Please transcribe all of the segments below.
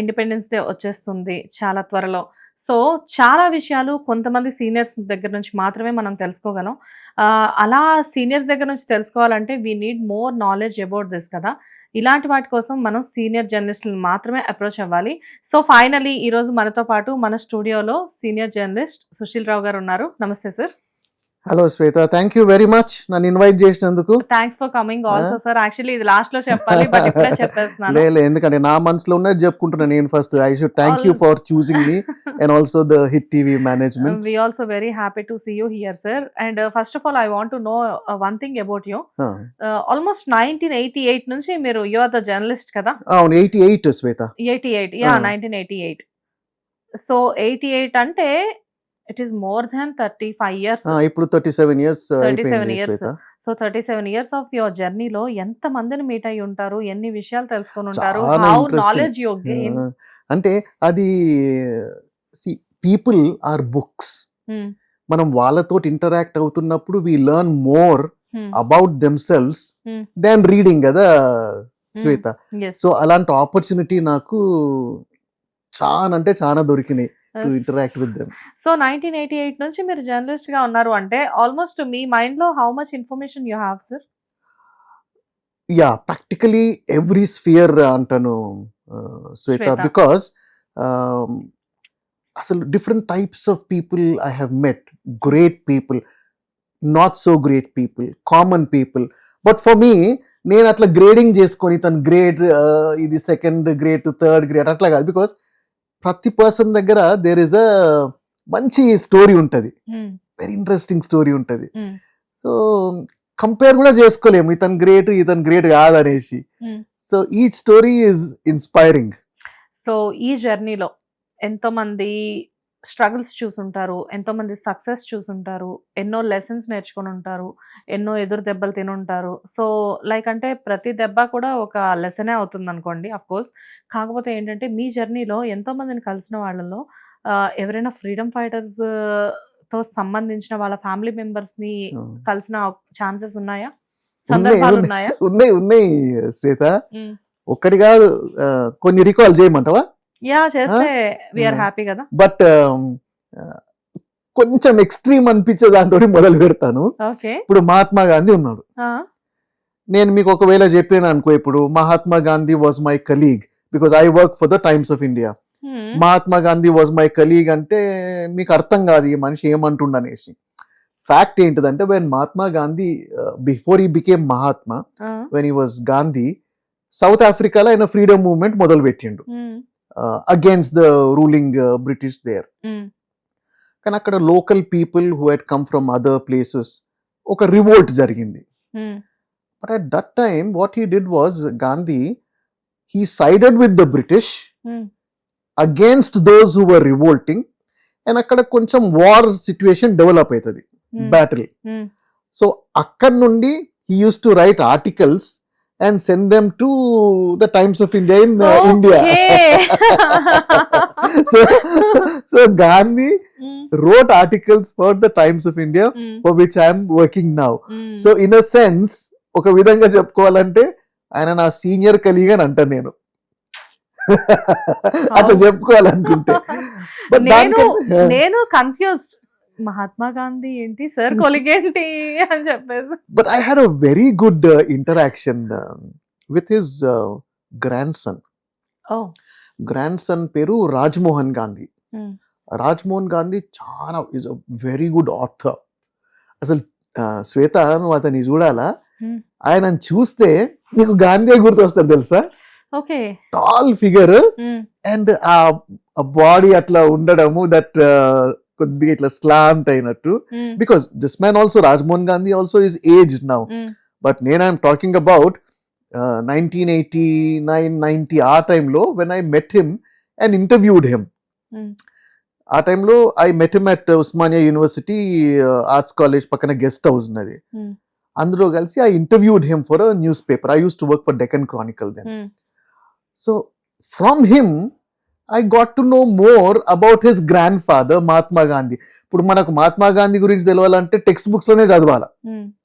Independence day వచ్చేస్తుంది చాలా త్వరలో. సో చాలా విషయాలు కొంతమంది సీనియర్స్ దగ్గర నుంచి మాత్రమే మనం తెలుసుకోగలం. అలా సీనియర్స్ దగ్గర నుంచి తెలుసుకోవాలంటే we need more knowledge about this కదా. ఇలాంటి వాటి కోసం మనం సీనియర్ జర్నలిస్టులను మాత్రమే అప్రోచ్ అవ్వాలి. సో ఫైనలీ ఈరోజు మనతో పాటు మన స్టూడియోలో సీనియర్ జర్నలిస్ట్ సుశీల్ రావు గారు ఉన్నారు. నమస్తే sir hello Shweta thank you very much నన్ను ఇన్వైట్ చేసినందుకు. Thanks for coming also sir actually ఇది లాస్ట్లో చెప్పాలి బట్ ఇప్పుడే చెప్పేస్తున్నాను. లేదు ఎందుకంటే నా మనసులో ఉన్నది చెప్పుకుంటున్నాను నేను first I should thank you for choosing me and also the Hit TV management we also very happy to see you here sir and first of all I want to know one thing about you almost nineteen eighty eight నుంచి మీరు you are the journalist కదా? అవును eighty eight Shweta eighty eight yeah. Nineteen eighty eight so eighty eight అంటే it is more than thirty five years ఇప్పుడు thirty seven years 37 అయిపోయింది years. Shweta. So thirty seven years of your జర్నీలో ఎంత మందిని meet అయి ఉంటారు ఎన్ని విషయాలు తెలుసుకొని ఉంటారు హౌ. నాలెడ్జ్ యు గెయిన్ అంటే అది పీపుల్ ఆర్ బుక్స్ Hmm. మనం వాళ్ళతో ఇంటరాక్ట్ అవుతున్నప్పుడు we learn more about themselves Hmm. Than reading కదా శ్వేత? ఎస్ సో అలాంటి ఆపర్చునిటీ నాకు చాలా అంటే చాలా దొరికినాయి. To interact with them so nineteen eighty eight నుంచి మీరు జర్నలిస్ట్గా ఉన్నారు అంటే ఆల్మోస్ట్ మీ మైండ్లో how much information you have sir yeah practically every sphere అంటాను uh, శ్వేత శ్వేత. బికాస్ అసలు different types of people I have met great people not so great people common people but for me నేను అట్లా grading చేసుకొని తను grade ఇది second grade third grade అట్లా కాదు. Because ప్రతి పర్సన్ దగ్గర దేర్ ఇస్ అ మంచి స్టోరీ ఉంటుంది. వెరీ ఇంట్రెస్టింగ్ స్టోరీ ఉంటుంది. Hmm. సో కంపేర్ కూడా చేసుకోలేము. ఇతను గ్రేట్ ఇతను గ్రేట్ కాదనేసి. Hmm. సో ఈ స్టోరీ ఈజ్ ఇన్స్పైరింగ్ సో ఈ జర్నీలో ఎంతో మంది స్ట్రగుల్స్ చూసుంటారు ఎంతో మంది సక్సెస్ చూసుంటారు ఎన్నో లెసన్స్ నేర్చుకొని ఉంటారు ఎన్నో ఎదురు దెబ్బలు తిని ఉంటారు సో లైక్ అంటే ప్రతి దెబ్బ కూడా ఒక లెసనే అవుతుంది అనుకోండి కోర్స్ కాకపోతే ఏంటంటే మీ జర్నీలో ఎంతో మందిని కలిసిన వాళ్ళలో ఎవరైనా ఫ్రీడమ్ ఫైటర్స్తో సంబంధించిన వాళ్ళ ఫ్యామిలీ మెంబర్స్ని కలిసిన ఛాన్సెస్ ఉన్నాయా? సందర్భాలు ఉన్నాయా ఉన్నాయి? ఉన్నాయి శ్వేత. ఒక్కటి కాదు కొన్ని రికాల్ చేయమంటావా? యా చేస్తే వీఆర్ Yeah. హ్యాపీ కదా. బట్ కొంచెం ఎక్స్ట్రీమ్ అనిపించే దాంతో మొదలు పెడతాను. ఇప్పుడు మహాత్మా గాంధీ ఉన్నాడు. నేను మీకు ఒకవేళ చెప్పాను అనుకో ఇప్పుడు Mahatma Gandhi was my colleague because I work for the Times of India Mahatma Gandhi was my colleague అంటే మీకు అర్థం కాదు ఈ మనిషి ఏమంటుండ అనేసి ఫ్యాక్ట్ ఏంటిదంటే when Mahatma Gandhi before he became Mahatma when he was Gandhi south ఆఫ్రికాలో ఆయన ఫ్రీడమ్ మూవ్మెంట్ మొదలు పెట్టిండు against the ruling British there కానీ అక్కడ local people who had come from other places ఒక రివోల్ట్ జరిగింది. But at that time what he did was Gandhi he sided with the British against those who were revolting and అక్కడ కొంచెం war situation develop అవుతుంది. Battle so అక్కడ నుండి he used to write articles and send them to the Times of India in India so so Gandhi wrote articles for the Times of India for which I am working now. So in a sense ఒక విధంగా చెప్పుకోవాలంటే ఆయన నా senior colleague అని అంటాను నేను. అట్లా. చెప్పుకోవాలనుకుంటే. But నేను నేను కన్ఫ్యూజ్డ్ మహాత్మా గాంధీ ఏంటి? సార్ కొలిగ్ ఏంటి అని చెప్పేసి. But I had a very good interaction with his grandson grandson పేరు రాజ్మోహన్ గాంధీ. Hmm. రాజ్మోహన్ గాంధీ చాలా is a very good author అసలు శ్వేత నువ్వు అతన్ని చూడాలా? Hmm. ఆయన చూస్తే నీకు గాంధీ గుర్తొస్తాడు తెలుసా? ఓకే. టాల్ ఫిగర్ అండ్ ఆ బాడీ అట్లా ఉండడము దట్ కొద్దిగా ఇట్లా స్లాంట్ అయినట్టు. Because this man also Rajmohan Gandhi also is age now but నేను I'm talking about nineteen eighty nine ninety ఆ టైంలో when I met him and interviewed him ఆ టైంలో I met him at Osmania university arts college పక్కన guest house ఉన్నది. Hmm. అందులో కలిసి I interviewed him for newspaper I used to work for Deccan Chronicle then so from him I got to know more about his grandfather Mahatma Gandhi ఇప్పుడు మనకు మహాత్మా గాంధీ గురించి తెలవాలంటే text బుక్స్లోనే చదవాలా?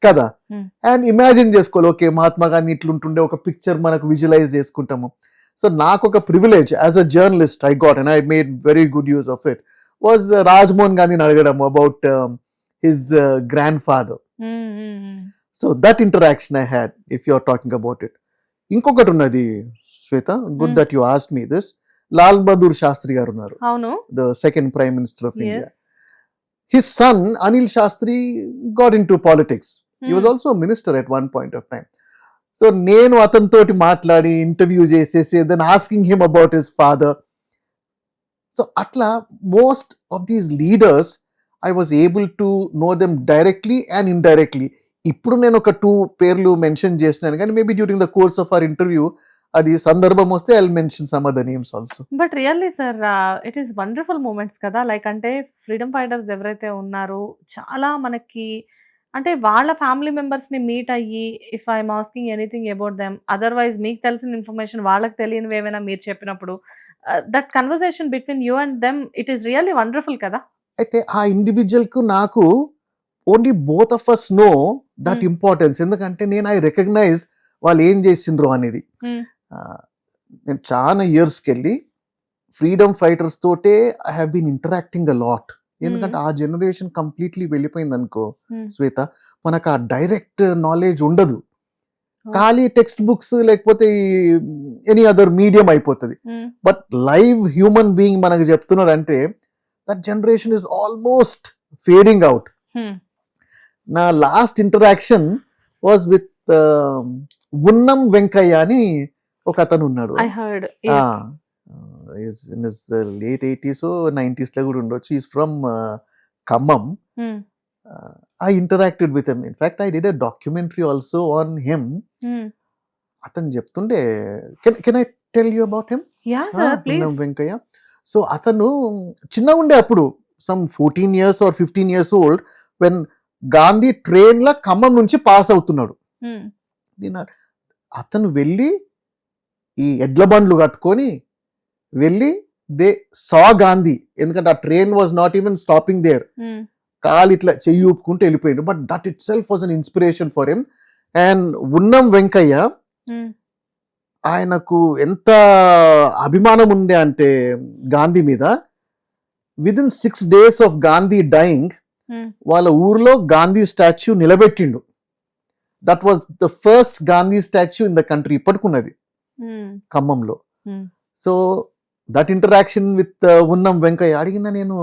కదా? Hmm. And imagine చేసుకోవాలి. Okay Mahatma Gandhi ఇట్లుంటుండే ఒక picture మనకు visualise చేసుకుంటాము. సో నాకు ఒక privilege as a journalist I got and I made very good use of it was Rajmohan గాంధీని అడగడం about his grandfather so that interaction I had if you are talking about it ఇంకొకటి ఉన్నది Shweta good Hmm. That you asked me this Lal Bahadur Shastri garu ఉన్నారు. The second prime minister of India his son Anil Shastri got into politics. He was also minister at one point of time so నేను అతనితోటి మాట్లాడి interview చేసేసి then asking him about his father so అట్లా most of these leaders I was able to know them directly and indirectly ఇప్పుడు నేను ఒక two పేర్లు mention చేసినాను కానీ maybe during the course of our interview అది సందర్భం వస్తే I mention some other names also but really sir it is wonderful moments కదా. లైక్ అంటే ఫ్రీడమ్ ఫైటర్స్ ఎవరైతే ఉన్నారో చాలా మనకి అంటే వాళ్ళ ఫ్యామిలీ మెంబర్స్ని మీట్ అయ్యి if I'm asking anything about them otherwise మీకు తెలిసిన ఇన్ఫర్మేషన్ వాళ్ళకి తెలియనివి ఏమైనా మీరు చెప్పినప్పుడు that conversation between you and them it is really wonderful కదా. అయితే ఆ ఇండివిజువల్కు నాకు only both of us know that. Importance ఎందుకంటే నేను ఐ రికగ్నైజ్ వాళ్ళు ఏం చేసిండ్రు అనేది. Hmm. నేను చాలా ఇయర్స్కి వెళ్ళి ఫ్రీడమ్ ఫైటర్స్ తోటే I have been interacting a lot ఎందుకంటే ఆ జనరేషన్ కంప్లీట్లీ వెళ్ళిపోయింది అనుకో Hmm. శ్వేత మనకు ఆ డైరెక్ట్ నాలెడ్జ్ ఉండదు ఖాళీ టెక్స్ట్ బుక్స్ లేకపోతే ఎనీ అదర్ మీడియం అయిపోతుంది. బట్ లైవ్ హ్యూమన్ బీయింగ్ మనకు చెప్తున్నాడు అంటే that generation is almost fading out నా last interaction was with Unnam Venkayya అని ఒక అతను ఉన్నాడు ఐ హర్డ్ లేట్ ఎయిటీస్ నైంటీస్లో కూడా ఉండొచ్చు. Is from Khammam. I interacted with him in fact I did a documentary also on him అతను చెప్తుండే can I tell you about him Venkaiah. So అతను చిన్నగా ఉండే అప్పుడు some fourteen years or fifteen years old when Gandhi train ల ఖమ్మం నుంచి pass అవుతున్నాడు. నేను అతను వెళ్ళి ఈ ఎడ్ల బండ్లు కట్టుకొని వెళ్ళి దే సా గాంధీ. ఎందుకంటే ఆ train was not even stopping there కాలు ఇట్లా చెయ్యి ఊపుకుంటూ వెళ్ళిపోయిండు. But that itself was an inspiration for him and Unnam Venkaiah ఆయనకు ఎంత అభిమానం ఉండే అంటే గాంధీ మీద with in six days of Gandhi dying వాళ్ళ ఊర్లో Gandhi statue నిలబెట్టిండు. That was the first Gandhi statue in the country ఇప్పటికున్నది. ఖమ్మంలో. So that interaction with Unnam Venkaiah అడిగిన నేను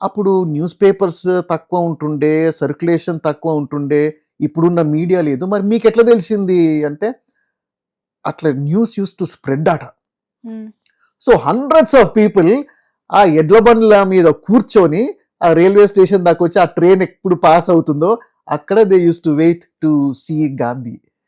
అప్పుడు న్యూస్ పేపర్స్ తక్కువ ఉంటుండే సర్క్యులేషన్ తక్కువ ఉంటుండే ఇప్పుడున్న మీడియా లేదు. మరి మీకు ఎట్లా తెలిసింది అంటే అట్లా న్యూస్ యూస్ టు స్ప్రెడ్ అట. సో హండ్రెడ్స్ ఆఫ్ పీపుల్ ఆ ఎడ్ల బండ్ల మీద కూర్చొని ఆ రైల్వే స్టేషన్ దాకా వచ్చి ఆ ట్రైన్ ఎప్పుడు పాస్ అవుతుందో అక్కడ they used to wait to see Gandhi